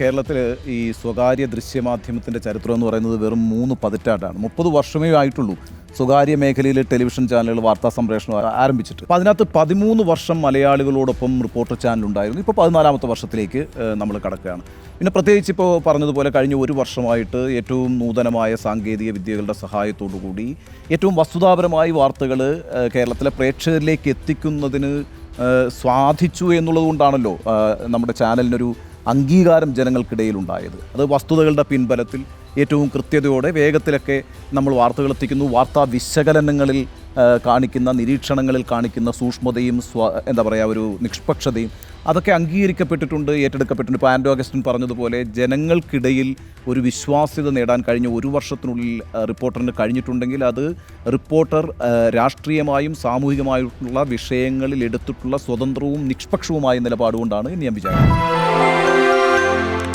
കേരളത്തിൽ ഈ സ്വകാര്യ ദൃശ്യമാധ്യമത്തിന്റെ ചരിത്രം എന്ന് പറയുന്നത് വെറും മൂന്ന് പതിറ്റാണ്ടാണ്. മുപ്പത് വർഷമേ ആയിട്ടുള്ളൂ സ്വകാര്യ മേഖലയിൽ ടെലിവിഷൻ ചാനലുകൾ വാർത്താ സംപ്രേഷണം ആരംഭിച്ചിട്ട്. അപ്പോൾ അതിനകത്ത് പതിമൂന്ന് വർഷം മലയാളികളോടൊപ്പം റിപ്പോർട്ടർ ചാനൽ ഉണ്ടായിരുന്നു ഇപ്പോൾ പതിനാലാമത്തെ വർഷത്തിലേക്ക് നമ്മൾ കടക്കുകയാണ്. പിന്നെ പ്രത്യേകിച്ച് ഇപ്പോൾ പറഞ്ഞതുപോലെ കഴിഞ്ഞ ഒരു വർഷമായിട്ട് ഏറ്റവും നൂതനമായ സാങ്കേതിക വിദ്യകളുടെ സഹായത്തോടു കൂടി ഏറ്റവും വസ്തുതാപരമായി വാർത്തകൾ കേരളത്തിലെ പ്രേക്ഷകരിലേക്ക് എത്തിക്കുന്നതിന് സ്വാധിച്ചു എന്നുള്ളതുകൊണ്ടാണല്ലോ നമ്മുടെ ചാനലിനൊരു അംഗീകാരം ജനങ്ങൾക്കിടയിൽ ഉണ്ടായത് അത് വസ്തുതകളുടെ പിൻബലത്തിൽ ഏറ്റവും കൃത്യതയോടെ വേഗത്തിലൊക്കെ നമ്മൾ വാർത്തകൾ എത്തിക്കുന്നു. വാർത്താ വിശകലനങ്ങളിൽ കാണിക്കുന്ന നിരീക്ഷണങ്ങളിൽ കാണിക്കുന്ന സൂക്ഷ്മതയും സ്വ എന്താ പറയുക ഒരു നിഷ്പക്ഷതയും അതൊക്കെ അംഗീകരിക്കപ്പെട്ടിട്ടുണ്ട് ഏറ്റെടുക്കപ്പെട്ടിട്ടുണ്ട്. ഇപ്പോൾ ആൻഡോ അഗസ്റ്റിൻ പറഞ്ഞതുപോലെ ജനങ്ങൾക്കിടയിൽ ഒരു വിശ്വാസ്യത നേടാൻ കഴിഞ്ഞ ഒരു വർഷത്തിനുള്ളിൽ റിപ്പോർട്ടറിന് കഴിഞ്ഞിട്ടുണ്ടെങ്കിൽ അത് റിപ്പോർട്ടർ രാഷ്ട്രീയമായും സാമൂഹികമായിട്ടുള്ള വിഷയങ്ങളിൽ എടുത്തിട്ടുള്ള സ്വതന്ത്രവും നിഷ്പക്ഷവുമായ നിലപാടുകൊണ്ടാണ് ഞാൻ വിചാരിക്കുന്നു.